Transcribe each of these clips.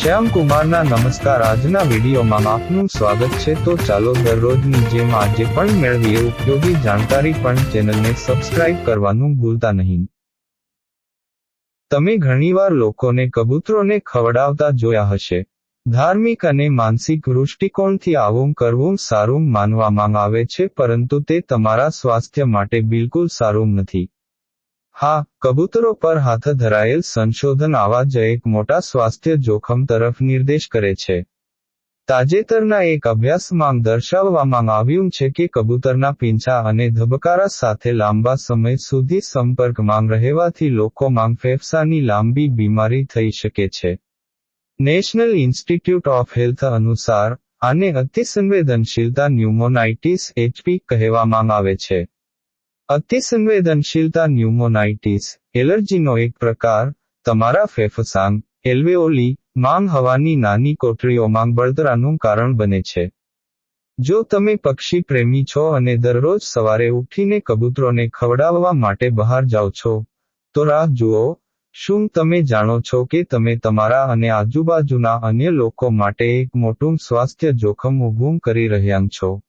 શ્યામ કુમારના નમસ્કાર. આજના વિડીયોમાં આપનું સ્વાગત છે. તો ચાલો દરરોજની જેમ આજે પણ મેળવીએ ઉપયોગી જાણકારી પણ ચેનલને સબસ્ક્રાઇબ કરવાનું ભૂલતા નહીં. તમે ઘણીવાર લોકોને કબૂતરોને ખવડાવતા જોયા હશે. ધાર્મિક અને માનસિક દૃષ્ટિકોણથી આવું કરવું સારું માનવામાં આવે છે, પરંતુ તે તમારા સ્વાસ્થ્ય માટે બિલકુલ સારું નથી. હા, કબૂતરો પર હાથ ધરાયેલ સંશોધન આવા જ એક મોટા સ્વાસ્થ્ય જોખમ તરફ નિર્દેશ કરે છે. તાજેતરના એક અભ્યાસમાં દર્શાવવામાં આવ્યું છે કે કબૂતરના પીંછા અને ધબકારા સાથે લાંબા સમય સુધી સંપર્કમાં રહેવાથી લોકોમાં ફેફસાની લાંબી બીમારી થઈ શકે છે. નેશનલ ઇન્સ્ટિટ્યૂટ ઓફ હેલ્થ અનુસાર, આને અતિસંવેદનશીલતા ન્યુમોનાઇટિસ એચપી કહેવામાં આવે છે. અતિસંવેદનશીલતા ન્યુમોનાઇટિસ, એલર્જીનો એક પ્રકાર, તમારા ફેફસાંગ, એલ્વેઓલી, માંગ હવાની નાની કોટરીઓમાં બળતરાનું કારણ બને છે. જો તમે પક્ષી પ્રેમી છો અને દરરોજ સવારે ઉઠીને કબૂતરોને ખવડાવવા માટે બહાર જાઓ છો, તો રાહ જુઓ, શું તમે જાણો છો કે તમે તમારા અને આજુબાજુના અન્ય લોકો માટે એક મોટું સ્વાસ્થ્ય જોખમ ઊભું કરી રહ્યા છો?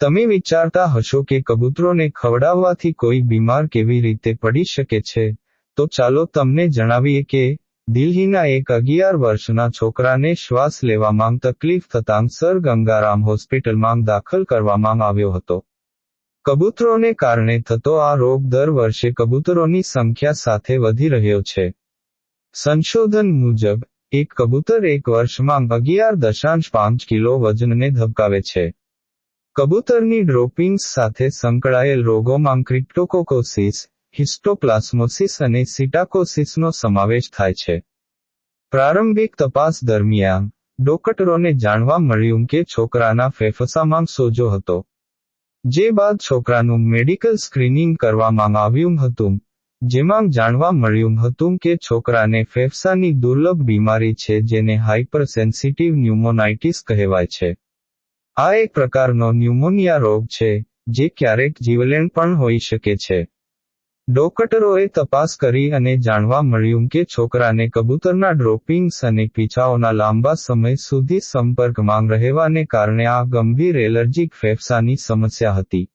તમે વિચારતા હશો કે કબૂતરોને ખવડાવવાથી કોઈ બીમાર કેવી રીતે પડી શકે છે, તો ચાલો તમને જણાવીએ કે દિલ્હીના એક અગિયાર વર્ષના છોકરાને શ્વાસ લેવામાં તકલીફ થતાં સર ગંગારામ હોસ્પિટલમાં દાખલ કરવામાં આવ્યો હતો. કબૂતરોને કારણે થતો આ રોગ દર વર્ષે કબૂતરોની સંખ્યા સાથે વધી રહ્યો છે. સંશોધન મુજબ, એક કબૂતર એક વર્ષમાં અગિયાર દશાંશ પાંચ કિલો વજનને ધબકાવે છે. કબૂતરની ડ્રોપિંગ્સ સાથે સંકળાયેલ રોગોમાં ક્રિપ્ટોકોકોસિસ, હિસ્ટોપ્લાસ્મોસિસ અને સિટાકોસિસનો સમાવેશ થાય છે. પ્રારંભિક તપાસ દરમિયાન, ડોકટરોને જાણવા મળ્યું કે છોકરાના ફેફસામાં સોજો હતો. જે બાદ છોકરાનું મેડિકલ સ્ક્રીનિંગ કરવામાં આવ્યું હતું, જેમાં જાણવા મળ્યું હતું કે છોકરાને ફેફસાની દુર્લભ બીમારી છે જેને હાઇપરસેન્સિટિવ ન્યુમોનાઇટિસ કહેવાય છે. આ એક પ્રકારનો ન્યુમોનિયા રોગ છે, જે ક્યારેક જીવલેણ પણ હોઈ શકે છે. ડોક્ટરોએ તપાસ કરી અને જાણવા મળ્યું કે છોકરાને કબૂતરના ડ્રોપિંગ્સ અને પીછાઓના લાંબા સમય સુધી સંપર્કમાં રહેવાને કારણે આ ગંભીર એલર્જીક ફેફસાની સમસ્યા હતી.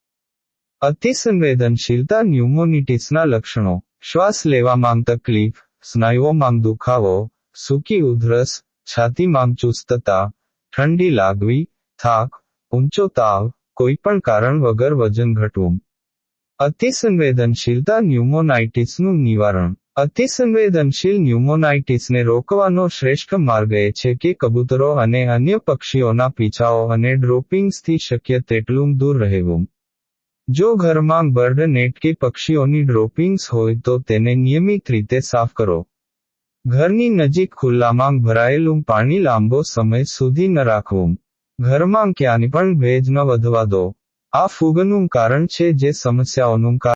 અતિસંવેદનશીલતા ન્યુમોનિટીસના લક્ષણો, શ્વાસ લેવામાં તકલીફ, સ્નાયુઓમાં દુખાવો, સૂકી ઉધરસ, છાતીમાં ચુસ્તતા, ઠંડી લાગવી થાક, ઊંચો તાવ, કોઈપણ કારણ વગર વજન ઘટવું. અતિસંવેદનશીલતા ન્યુમોનાઇટિસનું નિવારણ. અતિસંવેદનશીલ ન્યુમોનાઇટિસને રોકવાનો શ્રેષ્ઠ માર્ગ એ છે કે કબૂતરો અને અન્ય પક્ષીઓના પીછાઓ અને ડ્રોપિંગ્સથી શક્ય તેટલું દૂર રહેવું. જો ઘરમાં બર્ડ નેટ કે પક્ષીઓની ડ્રોપિંગ્સ હોય તો તેને નિયમિત રીતે સાફ કરો. ઘરની નજીક ખુલ્લામાં ભરાયેલું પાણી લાંબો સમય સુધી ન રાખવું. ઘરમાં ક્યાંની પણ ભેજ ન વધવા દો. આ ફૂગનું કારણ છે જે સમસ્યાઓનું કારણ